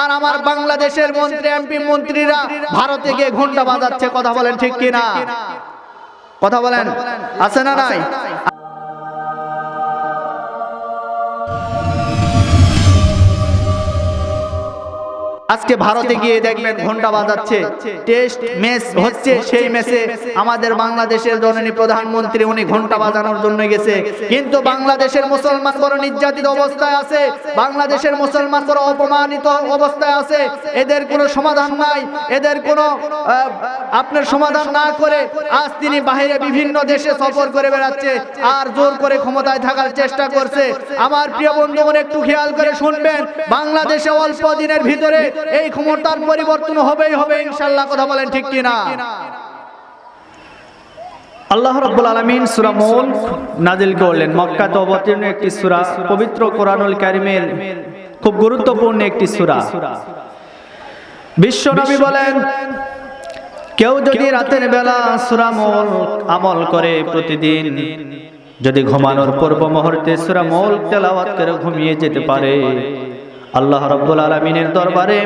আর আমার বাংলাদেশের মন্ত্রী, এমপি মন্ত্রীরা ভারতে গিয়ে ঘণ্টা বাজাচ্ছে, কথা বলেন ঠিক কিনা? কথা বলেন, আছে না নাই? আজকে ভারতে গিয়ে দেখবেন ঘণ্টা বাজাচ্ছে। টেস্ট ম্যাচ হচ্ছে, সেই ম্যাচে আমাদের বাংলাদেশের জননী প্রধানমন্ত্রী উনি ঘণ্টা বাজানোর জন্য গেছে। কিন্তু বাংলাদেশের মুসলমান বড় নির্যাতিত অবস্থায় আছে, বাংলাদেশের মুসলমান বড় অপমানিত অবস্থায় আছে। এদের কোনো সমাধান নাই, এদের কোনো আপনার সমাধান না করে আজ তিনি বাইরে বিভিন্ন দেশে সফর করে বেড়াচ্ছে, আর জোর করে ক্ষমতায় থাকার চেষ্টা করছে। আমার প্রিয় বন্ধুগণ, একটু খেয়াল করে শুনবেন, বাংলাদেশে অল্প দিনের ভিতরে এই ক্ষমতার পরিবর্তন হবেই, হবে ইনশাল্লাহ কথা বলেন ঠিক কিনা? আল্লাহ রাব্বুল আলামিন সূরা মুলক নাজিল করলেন। মক্কাতে অবতীর্ণ একটি সূরা, পবিত্র কোরআনুল কারীমের খুব গুরুত্বপূর্ণ একটি সূরা। বিশ্ব নবী বলেন, কেউ যদি রাতের বেলা সূরা মুলক আমল করে প্রতিদিন, যদি ঘুমানোর পূর্ব মুহূর্তে সূরা মুলক তেলাওয়াত করে ঘুমিয়ে যেতে পারে আল্লাহ রাব্বুল আলামিনের দরবারে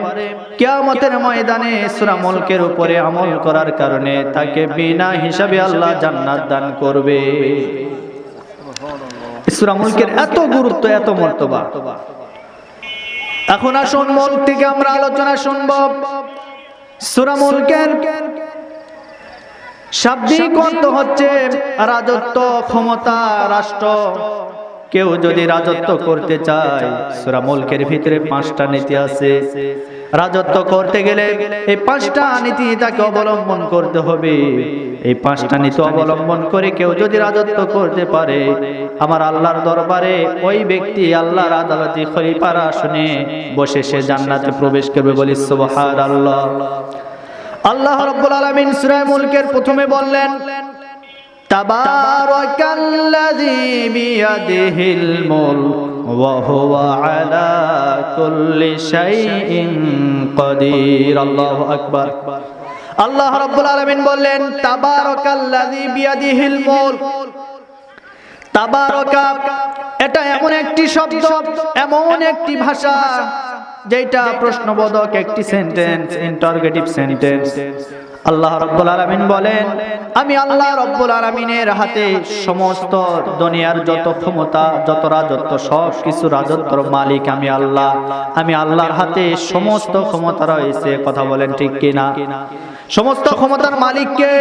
কিয়ামতের ময়দানে সূরা মুলকের উপরে আমল করার কারণে তাকে বিনা হিসাবে আল্লাহ জান্নাত দান করবে। সূরা মুলকের এত গুরুত্ব, এত মর্তবা। এখন আসুন মুলক থেকে আমরা আলোচনা শুনব। সূরা মুলকের শাব্দিক অর্থ হচ্ছে রাজত্ব, ক্ষমতা, রাষ্ট্র। কেউ যদি রাজত্ব করতে চায়, সূরা মুলকের ভিতরে পাঁচটা নীতি আছে। রাজত্ব করতে গেলে এই পাঁচটা নীতি তাকে অবলম্বন করতে হবে। এই পাঁচটা নীতি অবলম্বন করে কেউ যদি রাজত্ব করতে পারে, আমার আল্লাহর দরবারে ওই ব্যক্তি আল্লাহর আদালতে খলিফার আসনে বসে সে জান্নাতে প্রবেশ করবে বলি সুবহানাল্লাহ। আল্লাহ রাব্বুল আলামিন সূরা মুলকের প্রথমে বললেন তাবারাকাল্লাযী বিয়াদিহিল মুলক, ওয়া হুয়া আলা কুল্লি শাইইন কাদির। আল্লাহু আকবার। আল্লাহ রাব্বুল আলামিন বললেন, তাবারাকাল্লাযী বিয়াদিহিল মুলক। তাবারাকা, এটা এমন একটি শব্দ, এমন একটি ভাষা যেটা প্রশ্নবোধক একটি সেন্টেন্স ইন্টারগেটিভ সেন্টেন্স আল্লাহ রব্বুল আলামিন বলেন, আমি আল্লাহ রব্বুল আলামিনের হাতে সমস্ত দুনিয়ার যত ক্ষমতা, যত রাজত্ব সব কিছু রাজত্বর মালিক আমি আল্লাহ। আমি আল্লাহর হাতে সমস্ত ক্ষমতা রয়েছে, কথা বলেন ঠিক কিনা? সমস্ত ক্ষমতার মালিক কে?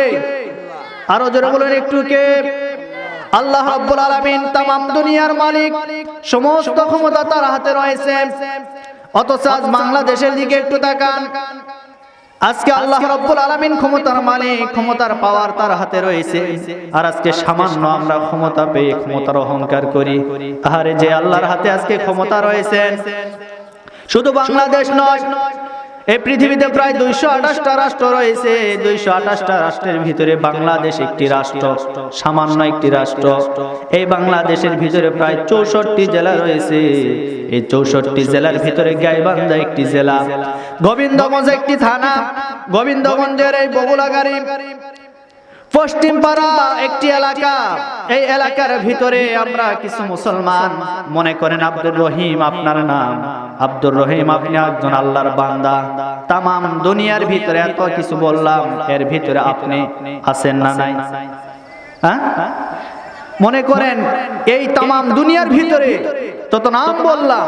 আরও জোরে বলেন একটু কে? আল্লাহ রাব্বুল আলামিন তামাম দুনিয়ার মালিক, সমস্ত ক্ষমতা তার হাতে রয়েছে। অথচ আজ বাংলাদেশের দিকে একটু তাকান। আজকে আল্লাহ রব্বুল আলামিন ক্ষমতার মানে ক্ষমতার পাওয়ার তার হাতে রয়েছে। আর আজকে সামান্য আমরা ক্ষমতা পেয়ে ক্ষমতার অহংকার করি। আহারে যে আল্লাহর হাতে আজকে ক্ষমতা রয়েছে শুধু বাংলাদেশ নয় এই পৃথিবীতে প্রায় দুইশো আঠাশটা রাষ্ট্র রয়েছে। দুইশো আঠাশটা রাষ্ট্রের ভিতরে বাংলাদেশ একটি রাষ্ট্র, সামান্য একটি রাষ্ট্র। এই বাংলাদেশের ভিতরে প্রায় চৌষট্টি জেলা রয়েছে। এই চৌষট্টি জেলার ভিতরে গাইবান্ধা একটি জেলা। গোবিন্দগঞ্জ একটি থানা। গোবিন্দগঞ্জের এই বগুলাগাড়ি পশ্চিম পাড়া একটি এলাকা। এই এলাকার ভিতরে আমরা কিছু মুসলমান। মনে করেন আব্দুর রহিম আপনার নাম। আব্দুর রহিম, আপনি একজন আল্লাহর বান্দা। তামাম দুনিয়ার ভিতরে এত কিছু বললাম, এর ভিতরে আপনি আছেন না নাই? হ্যাঁ? মনে করেন এই তামাম দুনিয়ার ভিতরে তত নাম বললাম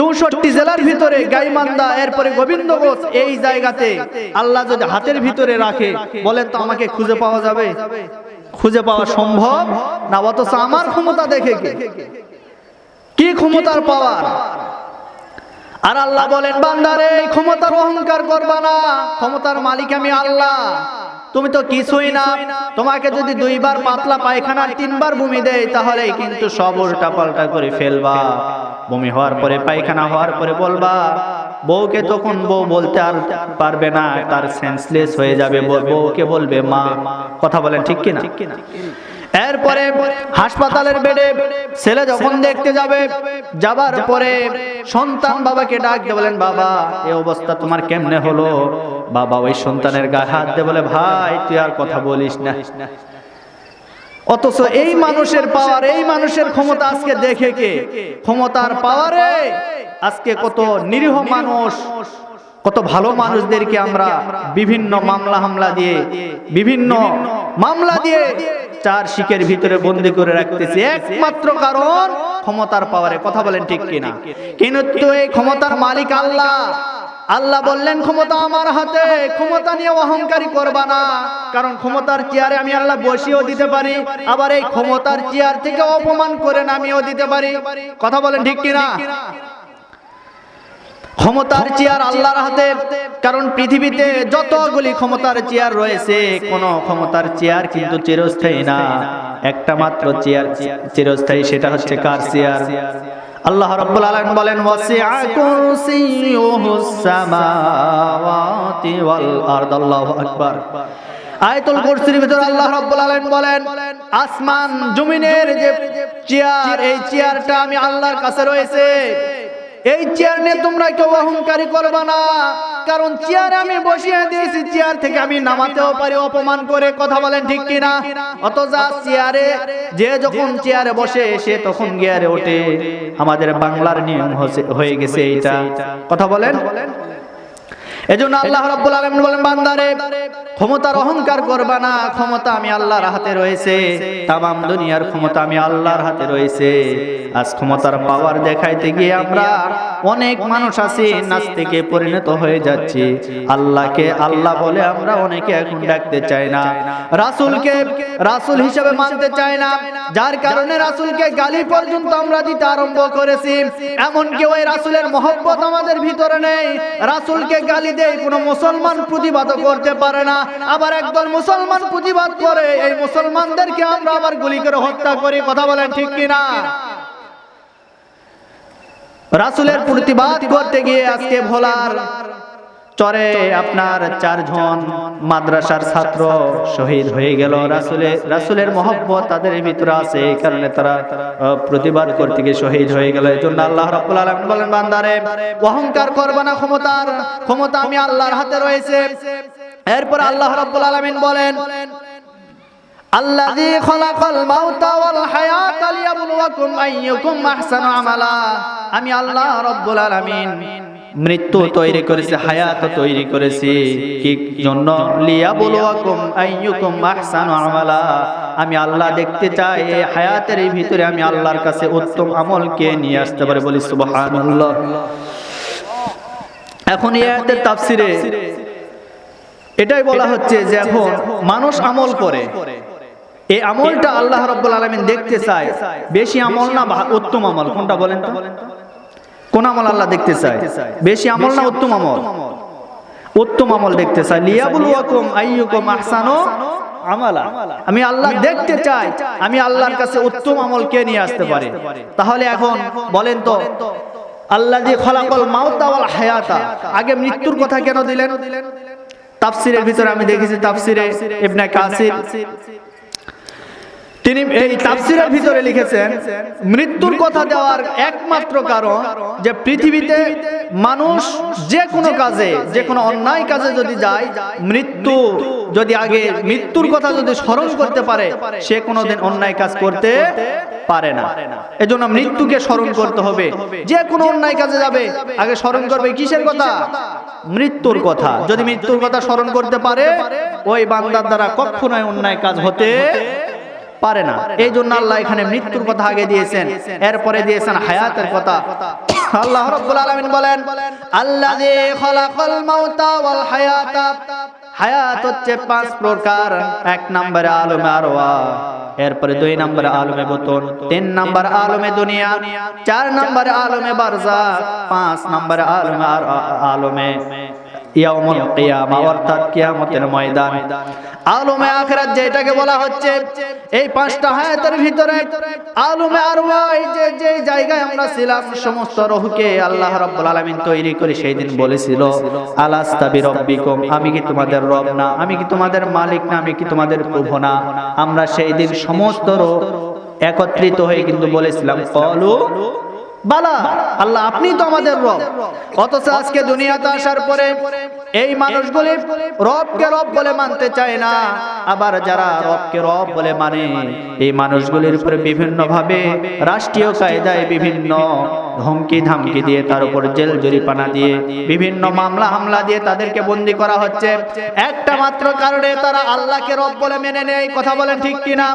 চৌষট্টি জেলার ভিতরে গাইমান্দা, এরপরে গোবিন্দগঞ্জ, এই জায়গাতে আল্লাহ যদি হাতের ভিতরে রাখে, বলেন তো আমাকে খুঁজে পাওয়া যাবে? খুঁজে পাওয়া সম্ভব? না, অথচ আমার ক্ষমতা দেখে কি? ক্ষমতার পাওয়ার? আর আল্লাহ বলেন, বান্দারে, এই ক্ষমতার অহংকার করবা না। ক্ষমতার মালিক আমি আল্লাহ। তুমি তো কিছুই না। তোমাকে যদি দুইবার পাতলা পায়খানা তিনবার বমি দেয় তাহলে কিন্তু সব উল্টা পাল্টা করে ফেলবা। বমি হওয়ার পরে, পায়খানা হওয়ার পরে বলবা, বউকে তখন বউ বলতে আর পারবে না, তার সেন্সলেস হয়ে যাবে। বউ- বউকে বলবে, মা, কথা বলেন ঠিক কিনা? এরপরে হাসপাতালের বেডে ছেলে যখন দেখতে যাবে, যাবার পরে সন্তান বাবাকে ডাক দিয়ে বলেন, বাবা এই অবস্থা তোমার কেমনে হলো? বাবা ওই সন্তানের গায়ে হাত দিয়ে বলে, ভাই, তুই আর কথা বলিস না। অথচ এই মানুষের পাওয়ার এই মানুষের ক্ষমতা আজকে দেখে কে? ক্ষমতার পাওয়ারে আজকে কত নিরীহ মানুষ কত ভালো মানুষদেরকে আমরা বিভিন্ন মামলা হামলা দিয়ে বিভিন্ন মামলা দিয়ে চার শিখের ভিতরে বন্দি করে রাখতেছি। একমাত্র কারণ ক্ষমতার পাওয়ারে কথা বলেন ঠিক কিনা? কিন্তু এই ক্ষমতার মালিক আল্লাহ। আল্লাহ বললেন, ক্ষমতা আমার হাতে, ক্ষমতা নিয়ে অহংকারী করবা না। কারণ ক্ষমতার চেয়ারে আমি আল্লাহ বসিয়েও দিতে পারি, আবার এই ক্ষমতার চেয়ার থেকে অপমান করে নামিয়েও দিতে পারি। কথা বলেন ঠিক কিনা? ক্ষমতার চেয়ার আল্লাহর হাতে, কারণ পৃথিবীতে যতগুলি ক্ষমতার চেয়ার রয়েছে, কোন ক্ষমতার চেয়ার কিন্তু চিরস্থায়ী না। একটা মাত্র চেয়ার চিরস্থায়ী, সেটা হচ্ছে কার চেয়ার? আল্লাহ রাব্বুল আলামিন বলেন ওয়াসিআ কুরসিয়ুহুস সামাওয়াতি ওয়াল আরদ। আল্লাহু আকবার। আয়াতুল কুরসির ভিতর আল্লাহ রাব্বুল আলামিন বলেন, আসমান জমিনের যে চেয়ার, এই চেয়ারটা আমি আল্লাহর কাছে রয়েছে। এই চেয়ার নিয়ে তোমরা কেউ অহংকারী করবে না। কারণ চেয়ারে আমি বসিয়ে দিয়েছি চেয়ার থেকে আমি নামাতেও পারি অপমান করে কথা বলেন ঠিক কিনা? অত যা চেয়ারে যে যখন চেয়ারে বসে সে তখন গিয়ারে ওঠে। আমাদের বাংলার নিয়ম হয়ে গেছে এইটা। কথা বলেন? এজন্য আল্লাহ রাব্বুল আলামিন বলেন, বান্দারে, ক্ষমতার অহংকার করবা না, ক্ষমতা আমি আল্লাহর হাতে রয়েছে। তামাম দুনিয়ার ক্ষমতা আমি আল্লাহর হাতে রয়েছে। আজ ক্ষমতার পাওয়ার দেখাইতে গিয়ে আমরা অনেক মানুষ আছি, নাস্তিকে পরিণত হয়ে যাচ্ছি। আল্লাহকে আল্লাহ বলে আমরা অনেকে এখন ডাকতে চাই না। রাসূলকে রাসূল হিসেবে মানতে চাই না। যার কারণে রাসূলকে গালি পর্যন্ত আমরা দিতে আরম্ভ করেছি। এমনকি ওই রাসূলের মহব্বত আমাদের ভিতরে নেই। রাসূলকে গালি দেয় কোনো মুসলমান প্রতিবাদ করতে পারে না। আবার একদল মুসলমান প্রতিবাদ করে, এই মুসলমানদেরকে আমরা আবার গুলি করে হত্যা করি, কথা বলেন ঠিক কিনা? রাসুলের প্রতিবাদ করতে গিয়ে আজকে ভোলার চরে আপনার চারজন মাদ্রাসার ছাত্র শহীদ হয়ে গেল। রাসুলের রাসুলের মহব্বত তাদের ভিতরে আছে, এই কারণে তারা প্রতিবাদ করতে গিয়ে শহীদ হয়ে গেল। এই জন্য আল্লাহ রাব্বুল আলামিন বলেন, বান্দারে, অহংকার করবে না ক্ষমতার, ক্ষমতা আমি আল্লাহর হাতে রয়েছে। এরপর আল্লাহ রাব্বুল আলামিন বলেন, আল্লাযী খলাকাল মাউতা ওয়াল হায়াতা লিয়াবলুয়াকুম আইয়ুকুম আহসানু আমালা। আমি আল্লাহ রাব্বুল আলামিন মৃত্যু তৈরি করেছে, হায়াত তৈরি করেছে। কি জন্য? লিয়াবলুয়াকুম আইয়ুকুম আহসানু আমালা। আমি আল্লাহ দেখতে চাই, এই হায়াতের ভিতরে আমি আল্লাহর কাছে উত্তম আমলকে নিয়ে আসতে পারি বলি সুবহানাল্লাহ। এখন এই আয়াতের তাফসিরে এটাই বলা হচ্ছে যে এখন মানুষ আমল করে। এই আমলটা আল্লাহ রাব্বুল আলামিন দেখতে চায়। বেশি আমল না উত্তম আমল। কোনটা বলেন তো? কোন আমল আল্লাহ দেখতে চায়? বেশি আমল না উত্তম আমল? উত্তম আমল দেখতে চায়। লিয়াবুলুয়াকুম আইয়ুকুম আহসানু আমালা। আমি আল্লাহ দেখতে চাই, আমি আল্লাহর কাছে উত্তম আমল কে নিয়ে আসতে পারে? তাহলে এখন বলেন তো আল্লাহ যে খলাকল মাউতা ওয়াল হায়াতা। আগে মৃত্যুর কথা কেন দিলেন? তাফসিরের ভিতরে আমি দেখেছি, তাফসিরে ইবনে কাসির। তিনি এই তাফসিরের ভিতরে লিখেছেন, মৃত্যুর কথা দেওয়ার একমাত্র কারণ যে পৃথিবীতে মানুষ যে কোনো কাজে, যে কোনো অন্যায় কাজে যদি যায়, মৃত্যু যদি আগে মৃত্যুর কথা যদি স্মরণ করতে পারে, সে কোনোদিন অন্যায় কাজ করতে পারে না। এজন্য মৃত্যুকে স্মরণ করতে হবে। যে কোনো অন্যায় কাজে যাবে, আগে স্মরণ করবে কিসের কথা? মৃত্যুর কথা। যদি মৃত্যুর কথা স্মরণ করতে পারে, ওই বান্দার দ্বারা কখনোই অন্যায় কাজ হতে পারে না। এই জন্য আল্লাহ এখানে মৃত্যুর কথা আগে দিয়েছেন। এরপরে দিয়েছেন হায়াতের কথা। আল্লাহ রাব্বুল আলামিন বলেন, আল্লাযী খলাকাল মাউতা ওয়াল হায়াতা। হায়াত হচ্ছে পাঁচ প্রকার। এক নম্বরে আলমে আরওয়া, এরপরে দুই নম্বরে আলমে বতন, তিন নম্বর আলমে দুনিয়া, চার নম্বরে আলমে বারজা পাঁচ নম্বরে আলমে আলমে ইয়াউমুল কিয়ামা, অর্থাৎ কিয়ামতের ময়দান। আলমে আখিরাত যেটাকে বলা হচ্ছে, এই পাঁচটা হায়াতের ভিতরে আলমে যে যে জায়গায় আমরা ছিলাম, সমস্ত রূহকে আল্লাহ রাব্বুল আলামিন তৈরি করে সেই দিন বলেছিল আমি কি তোমাদের রব না? আমি কি তোমাদের মালিক না? আমি কি তোমাদের প্রভু না? আমরা সেই দিন সমস্ত রূহ একত্রিত হয়ে কিন্তু বলেছিলাম, কলু বালা আল্লাহ আপনি তো আমাদের রব। অথচ আজকে দুনিয়াতে আসার পরে এই মানুষগুলি রবকে রব বলে মানতে চায় না। আবার যারা রবকে রব বলে মানে এই মানুষগুলির উপরে বিভিন্ন ভাবে রাষ্ট্রীয় কায়দায় বিভিন্ন ধমকি, ধামকি দিয়ে তার উপর জেল জরিপানা দিয়ে বিভিন্ন মামলা, হামলা দিয়ে তাদেরকে বন্দি করা হচ্ছে। একটা মাত্র কারণে তারা আল্লাহকে রব বলে মেনে নেয়, কথা বলেন ঠিক কিনা?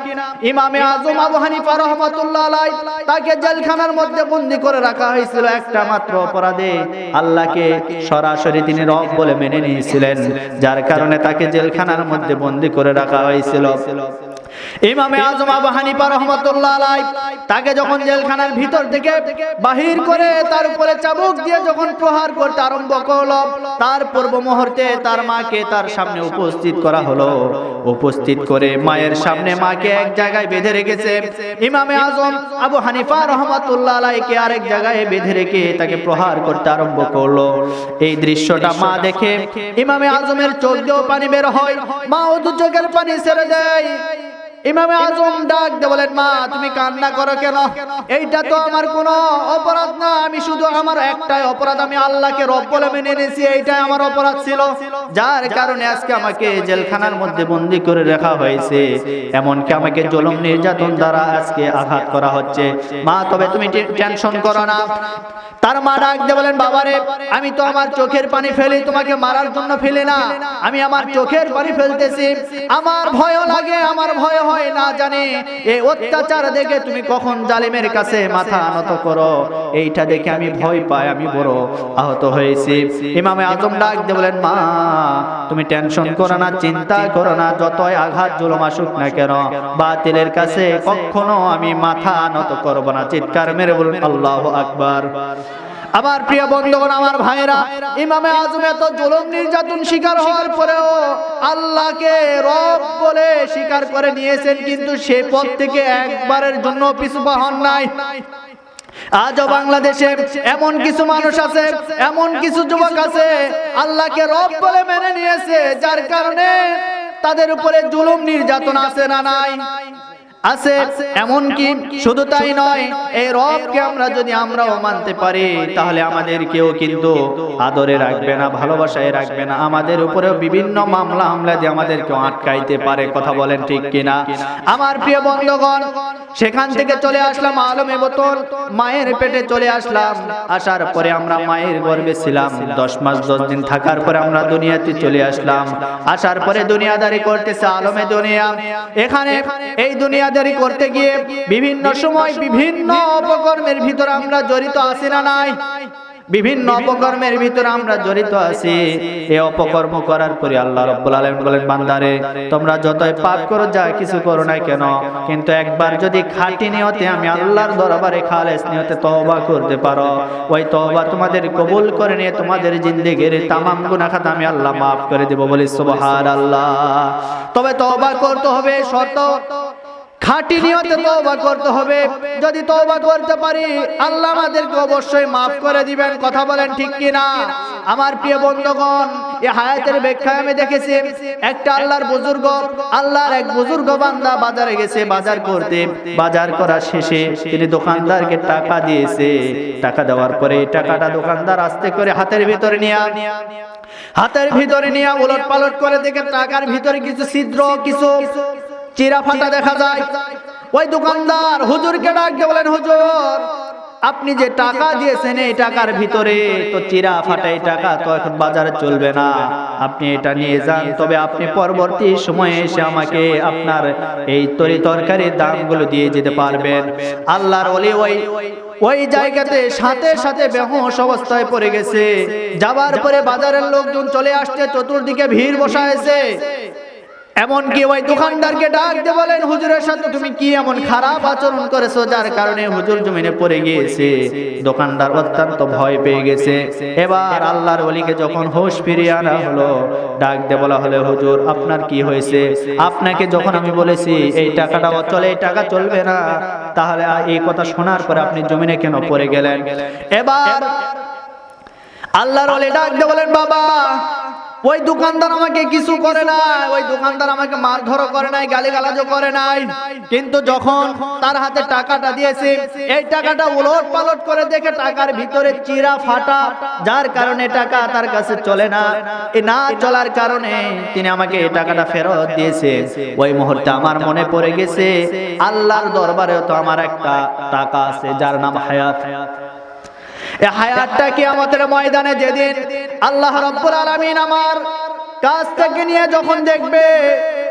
ইমামে আজম আবু হানিফা রহমাতুল্লাহ আলাই তাকে জেলখানার মধ্যে বন্দি করে রাখা হয়েছিল একটা মাত্র অপরাধে। আল্লাহকে সরাসরি তিনি রব বলে মেনে নিয়েছিলেন, যার কারণে তাকে জেলখানার মধ্যে বন্দি করে রাখা হয়েছিল। ইমামে আজম আবু হানিফা রহমাতুল্লাহ আলাই তাকে যখন জেলখানার ভিতর থেকে বাহির করে তার উপরে চাবুক দিয়ে যখন প্রহার করতে আরম্ভ করল, তার পূর্ব মুহূর্তে তার মাকে তার সামনে উপস্থিত করা হলো। উপস্থিত করে মায়ের সামনে মাকে এক জায়গায় বেঁধে রেখেছে। ইমামে আজম আবু হানিফা রহমাতুল্লাহ আলাইকে আরেক জায়গায় বেঁধে রেখে তাকে প্রহার করতে আরম্ভ করল। এই দৃশ্যটা মা দেখে ইমামে আজমের চোখ দিয়েও পানি বের হয়। মা ও দু পানি ছেড়ে দেয়। ইমামে আজম ডাক দিয়ে বলেন, মা, তুমি কান্না করো কেন? এইটা তো আমার কোনো অপরাধ না। আমি শুধু আমার একটাই অপরাধ। আমি আল্লাহকে রব বলে মেনে নিয়েছি। এইটাই আমার অপরাধ ছিল। যার কারণে আজকে আমাকে জেলখানার মধ্যে বন্দি করে রাখা হয়েছে। এমনকি আমাকে জলম নির্যাতন দ্বারা আজকে আঘাত করা হচ্ছে। মা, তবে তুমি টেনশন করো না। তার মা ডাক দিয়ে বলেন, বাবারে, আমি তো আমার চোখের পানি ফেলি, তোমাকে মারার জন্য ফেলি না। আমি আমার চোখের পানি ফেলতেছি। আমার ভয় লাগে, আমার ভয় না জানি এই অত্যাচার দেখে তুমি কখন জালিমের কাছে মাথা নত করো। এইটা দেখে আমি ভয় পাই, আমি বড় আহত হয়েছি। ইমামে আজম ডাক দিয়ে বলেন, মা, তুমি টেনশন করো না, চিন্তা করো না, যতই আঘাত জুলুম আসুক না কেন, বাতিলের কাছে কখনো আমি মাথা নত করব না। চিৎকার মেরে বলুন, আল্লাহ আকবার। আমার প্রিয় বন্ধুগণ, আমার ভাইরা ইমামে আজম এত জুলুম নির্যাতন শিকার হওয়ার পরেও আল্লাহকে রব বলে স্বীকার করে নিয়েছেন, কিন্তু সে পথ থেকে একবারের জন্য পিছু হন নাই। আজও বাংলাদেশে এমন কিছু মানুষ আছে, এমন কিছু যুবক আছে, আল্লাহকে রব বলে মেনে নিয়েছে, যার কারণে তাদের উপরে জুলুম নির্যাতন আছে না নাই? আছে এমন কি শুধু তাই নয় এই রবকে আমরা যদি আমরাও মানতে পারি তাহলে আমাদেরকেও কিন্তু আদরে রাখবে না ভালোবাসায় রাখবে না। আমাদের উপরেও বিভিন্ন মামলা হামলা দিয়ে আমাদেরকে আটকাইতে পারে কথা বলেন ঠিক কিনা। আমার প্রিয় বন্ধুগণ সেখান থেকে চলে আসলাম আলমে বোতল মায়ের পেটে চলে আসলাম আসার পরে আমরা মায়ের গর্ভে ছিলাম দশ মাস দশ দিন থাকার পরে আমরা দুনিয়াতে চলে আসলাম। আসার পরে দুনিয়াদারি করতেছে আলমে দুনিয়া এখানে এই দুনিয়াদারি করতে গিয়ে বিভিন্ন সময় বিভিন্ন অপকর্মের ভিতর আমরা জড়িত আছি না নাই? বিভিন্ন অপকর্মের ভিতরে আমরা জড়িত আছি। এই অপকর্ম করার পরে আল্লাহ রব্বুল আলামিন বলেন, বান্দারে, তোমরা যতই পাপ করো, যা কিছু করো না কেন, কিন্তু একবার যদি খাঁটি নিয়তে আমি আল্লাহর দরবারে খালেস নিয়তে তওবা করতে পারো, ওই তওবা তোমাদের কবুল করে নিয়ে তোমাদের জিন্দেগির তামাম গুনাহ খাতা আমি আল্লাহ মাফ করে দেব বলি সুবহানাল্লাহ। তবে তওবা করতে হবে শর্ত খাঁটি নিয়তে তওবা করতে হবে। যদি তওবা করতে পারি আল্লাহ আমাদেরকে অবশ্যই মাফ করে দিবেন। কথা বলেন ঠিক কি না আমার প্রিয় বন্ধুগণ এই হায়াতের ব্যাখ্যায় আমি দেখেছি একটা আল্লাহর বুজুর্গ আল্লাহর এক বুজুর্গ বান্দা বাজারে গেছে বাজার করতে। বাজার করার শেষে তিনি দোকানদারকে টাকা দিয়েছে। টাকা দেওয়ার পরে টাকাটা দোকানদার আস্তে করে হাতের ভিতরে নিয়ে হাতের ভিতরে নিয়ে উলট পালট করে দেখে টাকার ভিতরে কিছু ছিদ্র কিছু চিরা ফাটা দেখা যায়। ওই দোকানদার হুজুরকে ডাক দিয়ে বলেন, হুজুর, আপনি যে টাকা দিয়েছেন এই টাকার ভিতরে, তো চিরা ফাটা এই টাকা তো এখন বাজারে চলবে না। আপনি এটা নিয়ে যান, তবে আপনি পরবর্তী সময়ে এসে আমাকে আপনার এই তরি তরকারির দামগুলো দিয়ে যেতে পারবেন। আল্লাহর ওলি ওই ওই জায়গাতে সাথে সাথে বেহস অবস্থায় পড়ে গেছে। যাবার পরে বাজারের লোকজন চলে আসছে, চতুর্দিকে ভিড় বসা হয়েছে এমনকি ওই দোকানদারকে ডাক দিয়ে বলেন, হুজুরের সাথে তুমি কি এমন খারাপ আচরণ করেছ যার কারণে হুজুর জমিনে পড়ে গিয়েছে? দোকানদার অত্যন্ত ভয় পেয়ে গেছে। এবার আল্লাহর ওলিকে যখন হোশ ফিরিয়ে আনা হলো, ডাক দিয়ে বলা হলো, হুজুর, আপনার কি হয়েছে? আপনাকে যখন আমি বলেছি, এই টাকাটা চলে এই টাকা চলবে না, তাহলে এই কথা শোনার পরে আপনি জমিনে কেন পড়ে গেলেন? এবার আল্লাহর ওলি ডাক দিয়ে বলেন, বাবা ওই দোকানদার আমাকে কিছু করে নাই, ওই দোকানদার আমাকে মারধরও করে নাই, গালিগালাজও করে নাই। কিন্তু যখন তার হাতে টাকাটা দিয়েছে, এই টাকাটা উলট পালট করে দেখে টাকার ভিতরে চিরা ফাটা, যার কারণে টাকা তার কাছে চলে না। এ না চলার কারণে তিনি আমাকে এই টাকাটা ফেরত দিয়েছে। ওই মুহূর্তে আমার মনে পড়ে গেছে, আল্লাহর দরবারেও তো আমার একটা টাকা আছে, যার নাম হায়াত। এই হায়াতটা কি আমাদের ময়দানে যেদিন আল্লাহ রব্বুল আলামিন আমার কাছ থেকে নিয়ে যখন দেখবে,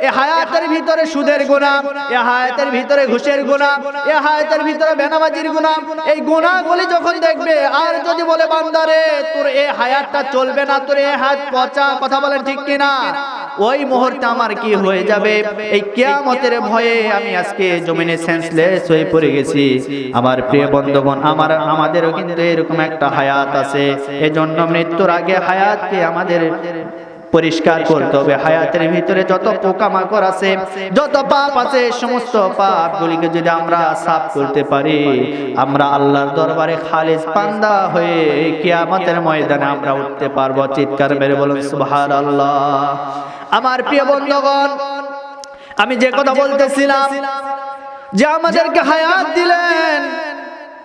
এ হায়াতের ভিতরে সুদের গুণা এ হায়াতের ভিতরে ঘুষের গুণা এ হায়াতের ভিতরে বেনামাজির গুণা এই গুণাগুলি যখন দেখবে, আর যদি বলে, বান্দারে, তোর এ হায়াতটা চলবে না, তোর এ হায়াত পচা, কথা বলেন ঠিক কিনা? ওই মুহূর্তে আমার কি হয়ে যাবে? এই কিয়ামতের ভয়ে আমি আজকে জমিনে সেন্সলেস হয়ে পড়ে গেছি। আমার প্রিয় বন্ধুগণ, আমার, আমাদেরও কিন্তু এরকম একটা হায়াত আছে। এজন্য মৃত্যুর আগে হায়াতকে আমাদের পরিষ্কার করতে হবে। হায়াতের ভিতরে যত পোকামাকড় আছে, যত পাপ আছে, সমস্ত পাপগুলিকে যদি আমরা সাফ করতে পারি, আমরা আল্লাহর দরবারে খালিজ পান্দা হয়ে কিয়ামতের ময়দানে আমরা উঠতে পারব। চিৎকার মেরে বলুন, সুবহানাল্লাহ। আমার প্রিয় বন্ধুগণ আমি যে কথা বলতেছিলাম যে আমাদেরকে হায়াত দিলেন।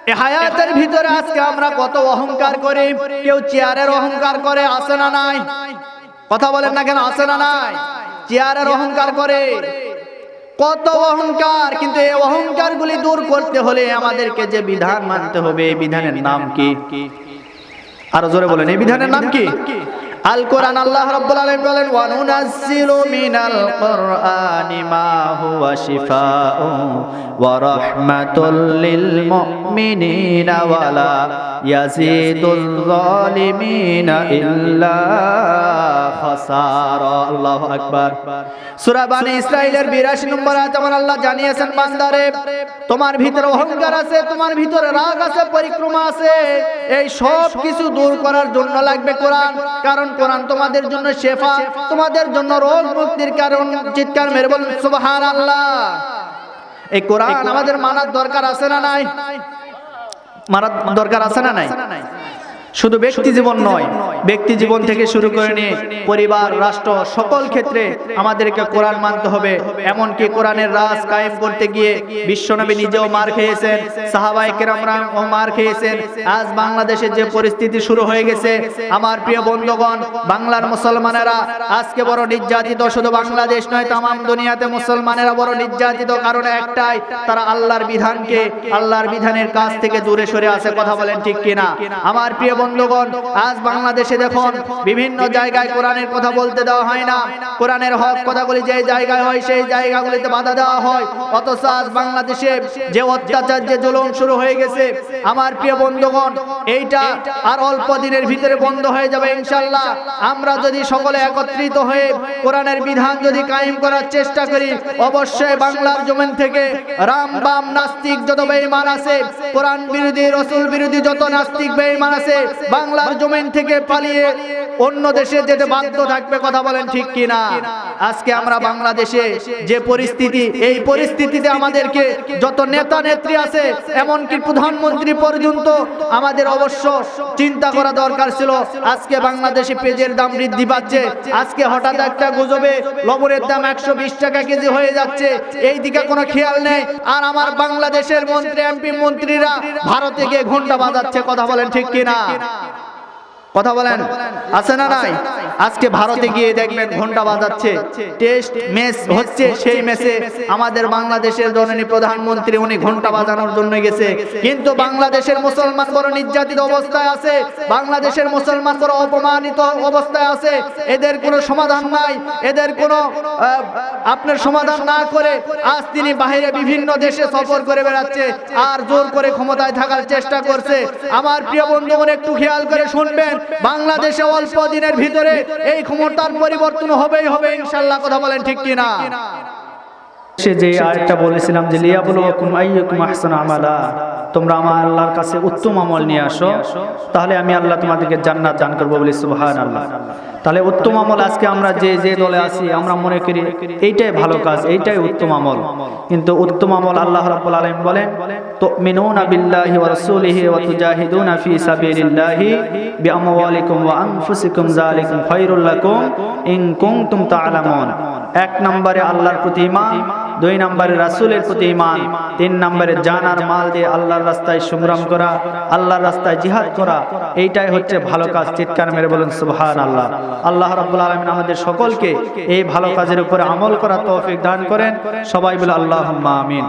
এই হায়াতের ভিতরে আজকে আমরা কত অহংকার করি কেউ চেয়ারের অহংকার করে আসে না নাই? কথা বলেন না কেন আসে না নাই? চেয়ারের অহংকার করে। কত অহংকার কিন্তু এই অহংকার গুলি দূর করতে হলে আমাদেরকে যে বিধান মানতে হবে এই বিধানের নাম কি? আরও জোরে বলেন এই বিধানের নাম কি? আল কোরআন আল্লাহ রাব্বুল আলামিন বলেন ওয়া নুনাজ্জিলু মিনাল কোরআনি মা হুয়া শিফাউ ওয়া রাহমাতুল লিল মুমিনিনা ওয়া ইয়াজিদুল যালিমিনা ইল্লা খাসারা আল্লাহু আকবার সূরা বানি ইসরাইলের 82 নম্বর আয়াত আমার আল্লাহ জানিয়েছেন, বান্দারে, তোমার ভিতরে অহংকার আছে, তোমার ভিতরে রাগ আছে, পরিক্রমা আছে। এই সব দূর করার জন্য লাগবে কোরআন। কারণ কোরআন তোমাদের জন্য শেফা, তোমাদের জন্য রোগ মুক্তির কারণ, চিৎকার মেরে বলুন, সুবহানাল্লাহ। এই কোরআন আমাদের মানার দরকার আছে না নাই? মারার দরকার আছে না নাই? শুধু ব্যক্তি জীবন নয় ব্যক্তি জীবন থেকে শুরু করে নিয়ে পরিবার, রাষ্ট্র, সকল ক্ষেত্রে আমাদেরকে কোরআন মানতে হবে। এমনকি কোরআনের রাজ কায়েম করতে গিয়ে বিশ্বনবী নিজেও মার খেয়েছেন সাহাবাই কেরামরাম মার খেয়েছেন। আজ বাংলাদেশের যে পরিস্থিতি শুরু হয়ে গেছে, আমার প্রিয় বন্ধুগণ, বাংলার মুসলমানেরা, আজকে বড় নির্যাতিত, শুধু বাংলাদেশ নয় তাম দুনিয়াতে মুসলমানেরা বড় নির্যাতিত। কারণ একটাই, তারা আল্লাহর বিধানকে, আল্লাহর বিধানের কাছ থেকে দূরে সরে আছে, কথা বলেন ঠিক কিনা? আমার প্রিয় বন্ধুগণ, আজ বাংলাদেশে দেখুন বিভিন্ন জায়গায় কোরআনের কথা বলতে দেওয়া হয় না। কোরআনের হক কথাগুলি যে জায়গায় হয় সেই জায়গাগুলিতে বাধা দেওয়া হয়। অথচ আজ বাংলাদেশে যে অত্যাচার যে জুলুম শুরু হয়ে গেছে আমার প্রিয় বন্ধুগণ এইটা আর অল্প দিনের ভিতরে বন্ধ হয়ে যাবে ইনশাল্লাহ আমরা যদি সকলে একত্রিত হয়ে কোরআনের বিধান যদি কায়েম করার চেষ্টা করি অবশ্যই বাংলার জমিন থেকে রাম বাম নাস্তিক যত বেঈমান আছে কোরআন বিরোধী রসুল বিরোধী যত নাস্তিক বেঈমান আছে বাংলার জমিন থেকে পালিয়ে অন্য দেশে যেতে বাধ্য থাকবে কথা বলেন ঠিক কিনা? আজকে আমরা বাংলাদেশে যে পরিস্থিতি, এই পরিস্থিতিতে আমাদেরকে যত নেতা নেত্রী আছে, এমনকি প্রধানমন্ত্রী পর্যন্ত আমাদের অবশ্য চিন্তা করা দরকার ছিল। আজকে বাংলাদেশে পেঁয়াজের দাম বৃদ্ধি পাচ্ছে। আজকে হঠাৎ একটা গুজবে লবণের দাম একশো বিশ টাকা কেজি হয়ে যাচ্ছে। এই দিকে কোনো খেয়াল নেই। আর আমার বাংলাদেশের মন্ত্রী, এমপি মন্ত্রীরা ভারতে গিয়ে ঘণ্টা বাজাচ্ছে, কথা বলেন ঠিক কিনা? কথা বলেন? আছে না নাই? আজকে ভারতে গিয়ে দেখবেন ঘণ্টা বাজাচ্ছে। টেস্ট ম্যাচ হচ্ছে সেই ম্যাচে আমাদের বাংলাদেশের জননী প্রধানমন্ত্রী উনি ঘণ্টা বাজানোর জন্য গেছে। কিন্তু বাংলাদেশের মুসলমান বড় নির্যাতিত অবস্থায় আছে। বাংলাদেশের মুসলমান বড় অপমানিত অবস্থায় আছে। এদের কোনো সমাধান নাই। এদের কোনো আপনার সমাধান না করে আজ তিনি বাইরে বিভিন্ন দেশে সফর করে বেড়াচ্ছে। আর জোর করে ক্ষমতায় থাকার চেষ্টা করছে। আমার প্রিয় বন্ধুগণ একটু খেয়াল করে শুনবেন। বাংলাদেশে অল্প দিনের ভিতরে এই ক্ষমতার পরিবর্তন হবেই হবে ইনশাল্লাহ কথা বলেন ঠিক কিনা। সে যে আরেকটা বলেছিলাম যে আইয়ুকুম আহসানু আমালা। তোমরা আমার আল্লাহর কাছে উত্তম আমল নিয়ে আসো, তাহলে আমি আল্লাহ তোমাদেরকে জান্নাত দান করব বলি সুবহান আল্লাহ তাহলে উত্তম আমল আজকে আমরা যে যে দলে আছি, আমরা মনে করি এইটাই ভালো কাজ, এইটাই উত্তম আমল। কিন্তু উত্তম আমল আল্লাহ রাব্বুল আলামিন বলেন বিল্লাহি ওয়া রাসূলিহি ওয়া তুজাহিদুনা ফি সাবিলিল্লাহি বিআমওয়ালিকুম ওয়া আনফুসিকুম, যালিকুম খায়রুল লাকুম ইন কুনতুম তা'লামুন এক নম্বরে আল্লাহর প্রতি ঈমান দুই নম্বরে রাসুলের প্রতি ইমান তিন নম্বরে জানার মাল দিয়ে আল্লাহর রাস্তায় সংগ্রাম করা, আল্লাহর রাস্তায় জিহাদ করা, এইটাই হচ্ছে ভালো কাজ, চিৎকার মেরে বলুন সুবহান আল্লাহ আল্লাহ রাব্বুল আলামিন আমাদের সকলকে এই ভালো কাজের উপরে আমল করা তৌফিক দান করেন। সবাই বলে আল্লাহ আমিন।